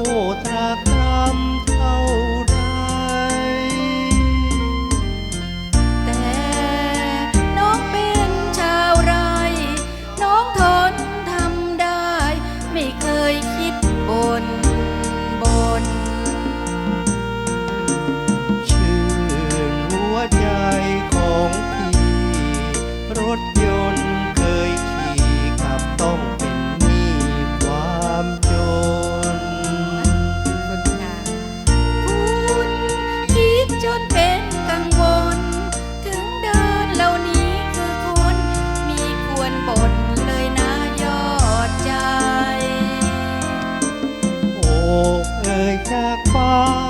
โทษตรากรรมเท่าใดแต่น้องเป็นชาวไรน้องทนทำได้ ไม่เคยคิดบนบน ชื่นหัวใจของพี่รถ จากฟ้า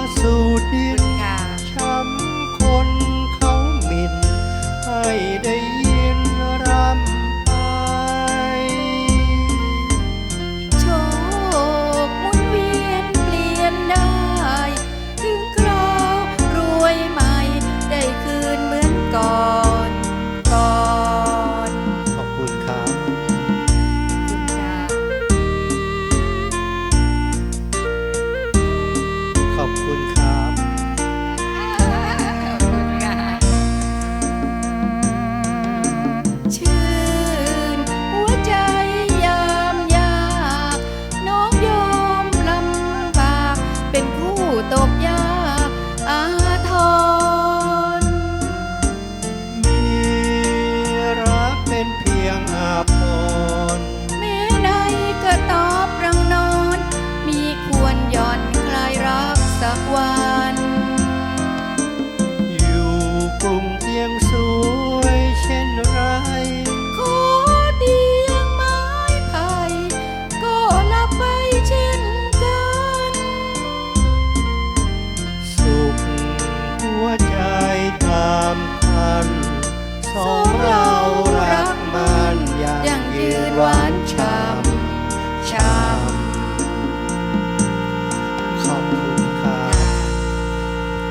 คุณ